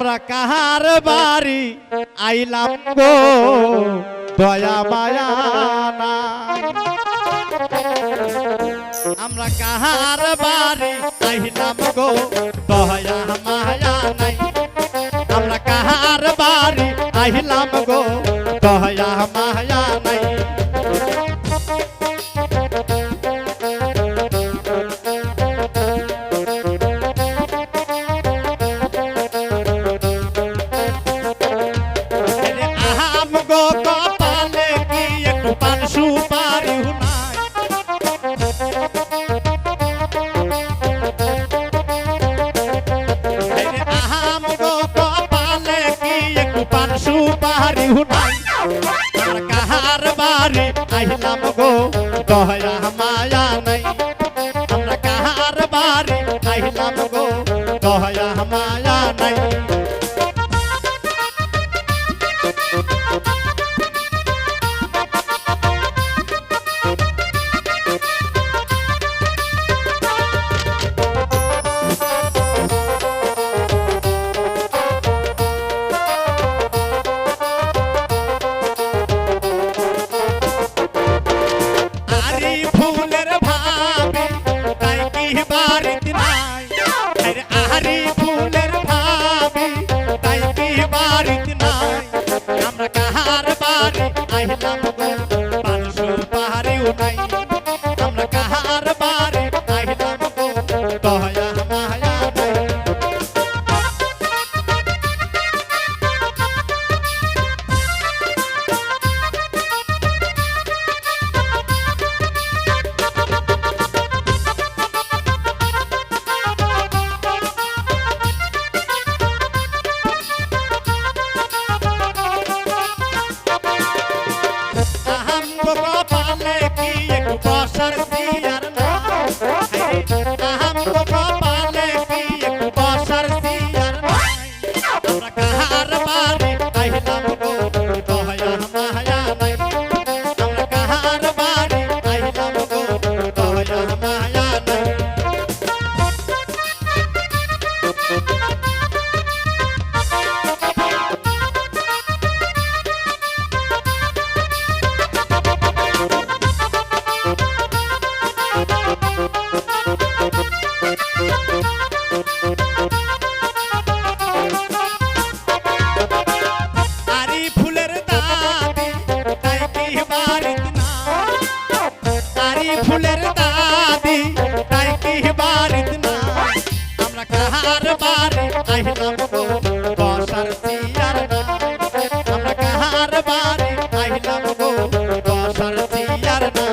আমরা কাহার বাড়ি? আইলাম গো, দয়া মায়ানা আমরা কাহার বাড়ি? আইলাম গো, দয়া মায়ানাই আমরা কাহার বাড়ি? আইলাম গো, দয়া মায়ানাই কেউ নাই কাহার বাড়ি আইলাম গো? দয়া মায়া নাই। আমরা কাহার বাড়ি আইলাম গো? দয়া মায়া को पाने की एक बासर তোমার বাড়ি আইলাম গো বাসার দিয়ার না